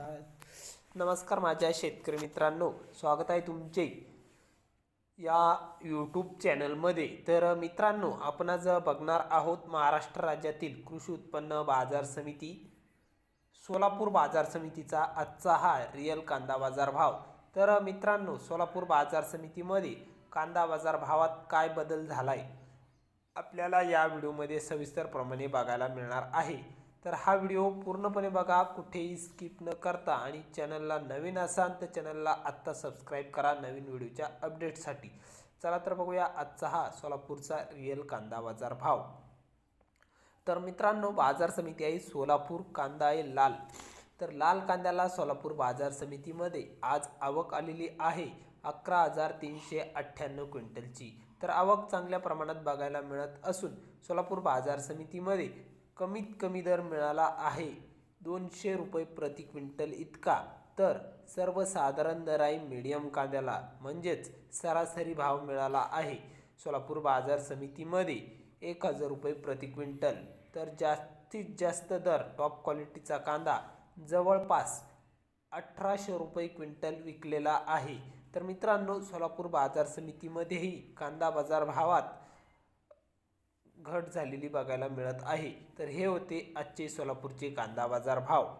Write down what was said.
नमस्कार माझ्या शेतकरी मित्रांनो स्वागत आहे तुमचे या यूट्यूब चॅनलमध्ये तर मित्रांनो आपण आज बघणार आहोत महाराष्ट्र राज्यातील कृषी उत्पन्न बाजार समिती सोलापूर बाजार समितीचा आजचा हा रिअल कांदा बाजार भाव. तर मित्रांनो सोलापूर बाजार समितीमध्ये कांदा बाजार भावात काय बदल झाला आहे आपल्याला या व्हिडिओमध्ये सविस्तरप्रमाणे बघायला मिळणार आहे. तर हा व्हिडिओ पूर्णपणे बघा कुठेही स्किप न करता. आणि चॅनलला नवीन असाल तर चॅनलला आत्ता सबस्क्राईब करा नवीन व्हिडिओच्या अपडेटसाठी चला तर बघूया आजचा हा सोलापूरचा रिअल कांदा बाजार भाव. तर मित्रांनो बाजार समिती आहे सोलापूर कांदा आहे लाल. तर लाल कांद्याला सोलापूर बाजार समितीमध्ये आज आवक आलेली आहे. अकरा हजार तीनशे अठ्ठ्याण्णव क्विंटलची. तर आवक चांगल्या प्रमाणात बघायला मिळत असून सोलापूर बाजार समितीमध्ये कमीत कमी दर मिळाला आहे. दोनशे रुपये प्रति क्विंटल इतका. तर सर्वसाधारण दर आहे मीडियम कांद्याला म्हणजेच सरासरी भाव मिळाला आहे. सोलापूर बाजार समितीमध्ये एक हजार रुपये प्रति क्विंटल. तर जास्तीत जास्त दर टॉप क्वालिटीचा कांदा जवळपास अठराशे रुपये क्विंटल विकलेला आहे. तर मित्रांनो सोलापूर बाजार समितीमध्येही कांदा बाजार भावात घट झालेली बघायला मिळत आहे. तर हे होते आजचे सोलापूरचे कांदा बाजार भाव.